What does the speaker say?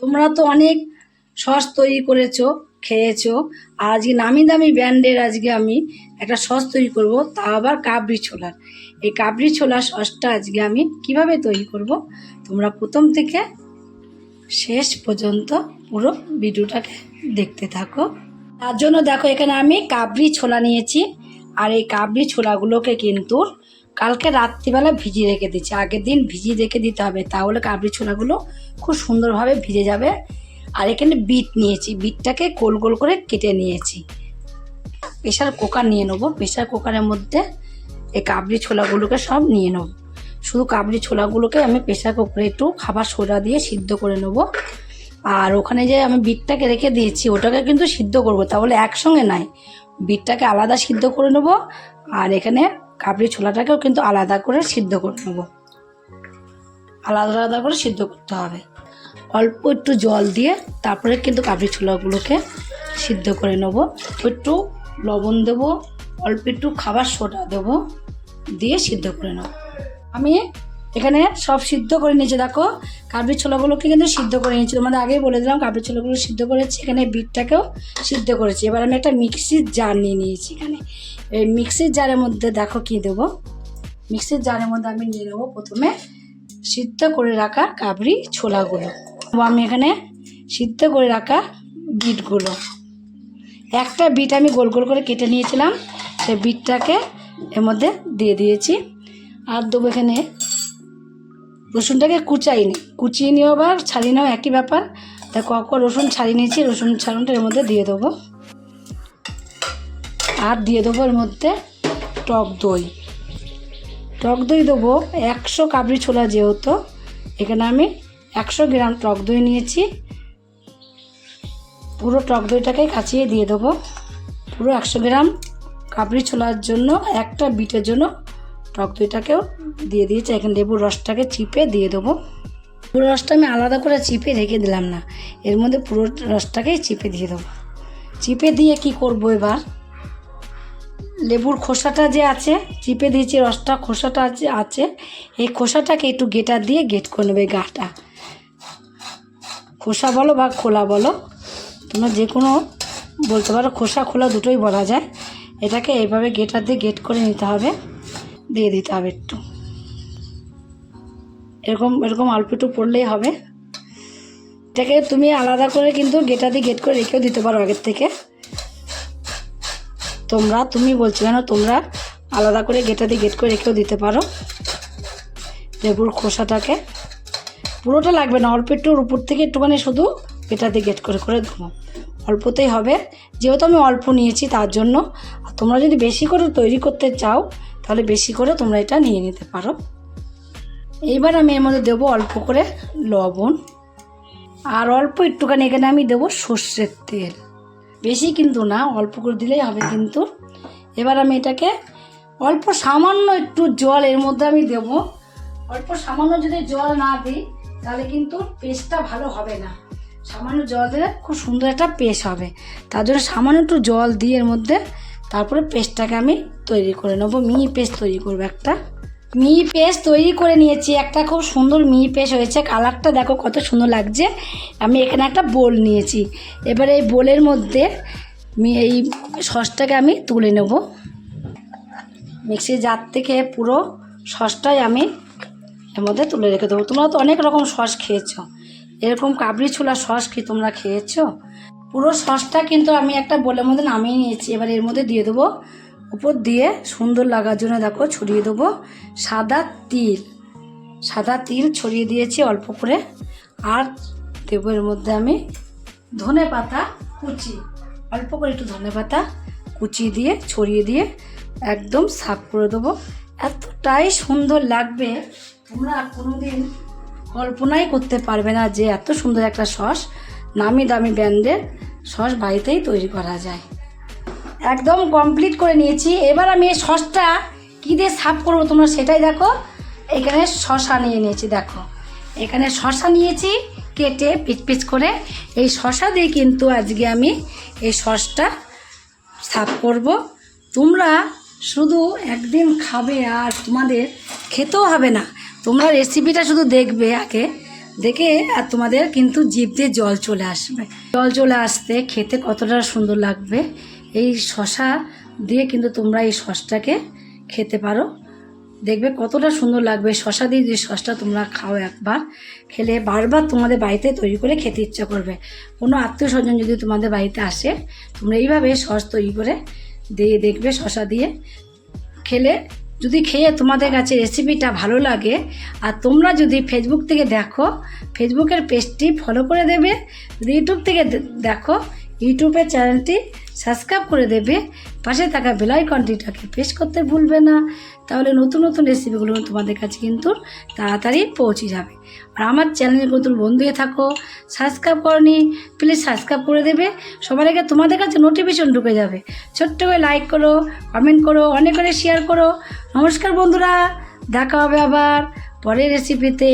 তোমরা তো অনেক সস তৈরি করেছ, খেয়েছো। আর আজকে নামি দামি ব্র্যান্ডের আজকে আমি একটা সস তৈরি করব, তা আবার কাবরি ছোলার। এই কাবরি ছোলা সসটা আজকে আমি কীভাবে তৈরি করব, তোমরা প্রথম থেকে শেষ পর্যন্ত পুরো ভিডিওটাকে দেখতে থাকো। তার জন্য দেখো, এখানে আমি কাবরি ছোলা নিয়েছি। আর এই কাবরি ছোলাগুলোকে কিন্তু কালকে রাত্রিবেলা ভিজিয়ে রেখে দিচ্ছি আগের দিন ভিজিয়ে রেখে দিতে হবে, তাহলে কাবরি ছোলাগুলো খুব সুন্দরভাবে ভিজে যাবে। আর এখানে বিট নিয়েছি, বিটটাকে গোল গোল করে কেটে নিয়েছি। প্রেশার কুকার নিয়ে নেব। প্রেশার কুকারের মধ্যে এই কাবলি ছোলাগুলোকে সব নিয়ে নেব। শুধু কাবলি ছোলাগুলোকে আমি প্রেশার কুকারে একটু খাবার সোডা দিয়ে সিদ্ধ করে নেব। আর ওখানে যে আমি বিটটাকে রেখে দিয়েছি, ওটাকে কিন্তু সিদ্ধ করব, তাহলে একসঙ্গে নাই। বিটটাকে আলাদা সিদ্ধ করে নেব। আর এখানে কাবলি ছোলাটাকেও কিন্তু আলাদা করে সিদ্ধ করে নেব। আলাদা আলাদা করে সিদ্ধ করতে হবে। অল্প একটু জল দিয়ে তারপরে কিন্তু কাবলি ছোলাগুলোকে সিদ্ধ করে নেব। একটু লবণ দেবো, অল্প একটু খাবার সোডা দেবো, দিয়ে সিদ্ধ করে নেব। আমি এখানে সব সিদ্ধ করে নিয়েছে, দেখো। কাবলি ছোলাগুলোকে কিন্তু সিদ্ধ করে নিয়েছি। তোমাদের আগেই বলে দিলাম, কাবলি ছোলাগুলো সিদ্ধ করেছি। এখানে বিটটাকেও সিদ্ধ করেছি। এবার আমি একটা মিক্সির জার নিয়ে নিয়েছি এখানে। এই মিক্সির জারের মধ্যে দেখো কি দেবো? মিক্সির জারের মধ্যে আমি নিয়ে নেব প্রথমে সিদ্ধ করে রাখা কাবরি ছোলাগুলো। আমি এখানে সিদ্ধ করে রাখা বিটগুলো। একটা বিট আমি গোল গোল করে কেটে নিয়েছিলাম। সেই বিটটাকে এর মধ্যে দিয়ে দিয়েছি। আর দেবো এখানে রসুনটাকে কুচাই নি, কুচিয়ে নিও আবার ছাড়িয়ে নেওয়া একই ব্যাপার। তা কখন রসুন ছাড়িয়ে নিয়েছি, রসুন ছাড়ুনটা এর মধ্যে দিয়ে দেবো। আর দিয়ে দেবো এর মধ্যে টক দই। টক দই দেবো একশো কাবরি ছোলা যেহেতু, এখানে আমি একশো গ্রাম টক দই নিয়েছি। পুরো টক দইটাকে কাচিয়ে দিয়ে দেবো। পুরো একশো গ্রাম কাবরি ছোলার জন্য, একটা বিটের জন্য টক দইটাকেও দিয়ে দিয়েছি। এখন লেবুর রসটাকে চিপে দিয়ে দেবো। পুরো রসটা আমি আলাদা করে চিপে রেখে দিলাম না। এর মধ্যে পুরো রসটাকেই চিপে দিয়ে দেবো। চিপে দিয়ে কি করব এবার? লেবুর খোসাটা যে আছে, চিপে দিয়েছি রসটা, খোসাটা আছে আছে, এই খোসাটাকে একটু গেটার দিয়ে গেট করে নেবে গাটা। খোসা বলো বা খোলা বলো, তোমরা যে কোনো বলতে পারো, খোসা খোলা দুটোই বলা যায়। এটাকে এইভাবে গেটার দিয়ে গেট করে নিতে হবে। দিয়ে দিতে হবে একটু। এরকম এরকম অল্প একটু পড়লেই হবে। এটাকে তুমি আলাদা করে কিন্তু গেটা দিয়ে গেট করে রেখেও দিতে পারো আগের থেকে। তোমরা, তুমি বলছো কেন তোমরা আলাদা করে গেটা দিয়ে গেট করে রেখেও দিতে পারো লেবুর খোসাটাকে। পুরোটা লাগবে না, অল্প একটু উপর থেকে একটুখানি শুধু এটা দিয়ে গেট করে করে দেবো। অল্পতেই হবে। যেহেতু আমি অল্প নিয়েছি তার জন্য। আর তোমরা যদি বেশি করে তৈরি করতে চাও তাহলে বেশি করে তোমরা এটা নিয়ে নিতে পারো। এইবার আমি এর মধ্যে দেবো অল্প করে লবণ। আর অল্প একটুখানি এখানে আমি দেবো সর্ষের তেল। বেশি কিন্তু না, অল্প করে দিলেই হবে কিন্তু। এবার আমি এটাকে অল্প সামান্য একটু জল এর মধ্যে আমি দেব। অল্প সামান্য যদি জল না দিই, তাহলে কিন্তু পেস্টটা ভালো হবে না। সামান্য জল দিলে খুব সুন্দর একটা পেস্ট হবে। তার জন্য সামান্য একটু জল দিয়ে এর মধ্যে তারপরে পেস্টটাকে আমি তৈরি করে নেব। মিহি পেস্ট তৈরি করব একটা। মিহি পেস্ট তৈরি করে নিয়েছি। একটা খুব সুন্দর মিহি পেস্ট হয়েছে। কালারটা দেখো কত সুন্দর লাগছে। আমি এখানে একটা বোল নিয়েছি। এবার এই বোলের মধ্যে এই সসটাকে আমি তুলে নেব। মিক্সির জার থেকে পুরো সসটাই আমি এর মধ্যে তুলে রেখে দেবো। তোমরা তো অনেক রকম সস খেয়েছো। এরকম কাবরি ছোলা সস কি তোমরা খেয়েছো? পুরো সসটা কিন্তু আমি একটা বোলের মধ্যে নামিয়ে নিয়েছি। এবার এর মধ্যে দিয়ে দেবো উপর দিয়ে সুন্দর লাগার জন্য দেখো ছড়িয়ে দেবো সাদা তিল। সাদা তিল ছড়িয়ে দিয়েছি অল্প করে। আর দেবো এর মধ্যে আমি ধনে পাতা কুচি। অল্প করে একটু ধনে পাতা কুচি দিয়ে ছড়িয়ে দিয়ে একদম সাফ করে দেবো। এতটাই সুন্দর লাগবে। তোমরা কোনো দিন কল্পনাই করতে পারবে না যে এত সুন্দর একটা সস। নামি দামি ব্র্যান্ডের সস বাড়িতেই তৈরি করা যায়। একদম কমপ্লিট করে নিয়েছি। এবার আমি এই সসটা কী দিয়ে সাফ করব তোমরা সেটাই দেখো। এখানে শশা নিয়ে নিয়েছি, দেখো। এখানে শশা নিয়েছি কেটে পিচ করে। এই শশা দিয়ে কিন্তু আজকে আমি এই সসটা সাফ করব। তোমরা শুধু একদিন খাবে আর তোমাদের খেতেও হবে না। তোমরা রেসিপিটা শুধু দেখবে আগে। দেখে আর তোমাদের কিন্তু জিভ দিয়ে জল চলে আসবে। জল চলে আসতে খেতে কতটা সুন্দর লাগবে, এই শশা দিয়ে কিন্তু তোমরা এই সসটাকে খেতে পারো। দেখবে কতটা সুন্দর লাগবে, শশা দিয়ে যে সসটা তোমরা খাও একবার, খেলে বারবার তোমাদের বাড়িতে তৈরি করে খেতে ইচ্ছা করবে। কোনো আত্মীয় স্বজন যদি তোমাদের বাড়িতে আসে, তোমরা এইভাবে সস তৈরি করে দিয়ে দেখবে, শশা দিয়ে খেলে যদি খেয়ে তোমাদের কাছে রেসিপিটা ভালো লাগে, আর তোমরা যদি ফেসবুক থেকে দেখো ফেসবুকের পেজটি ফলো করে দেবে। যদি ইউটিউব থেকে দেখো ইউটিউবের চ্যানেলটি সাবস্ক্রাইব করে দেবে। পাশে থাকা বেলাইকনটিটাকে প্রেস করতে ভুলবে না। তাহলে নতুন নতুন রেসিপিগুলো তোমাদের কাছে কিন্তু তাড়াতাড়ি পৌঁছে যাবে। আর আমার চ্যানেলে নতুন বন্ধু হয়ে থাকো সাবস্ক্রাইব করনি প্লিজ সাবস্ক্রাইব করে দেবে। সবার আগে তোমাদের কাছে নোটিফিকেশন ঢুকে যাবে। ছোট্ট করে লাইক করো কমেন্ট করো, অনেক করে শেয়ার করো। নমস্কার বন্ধুরা, দেখা হবে আবার পরের রেসিপিতে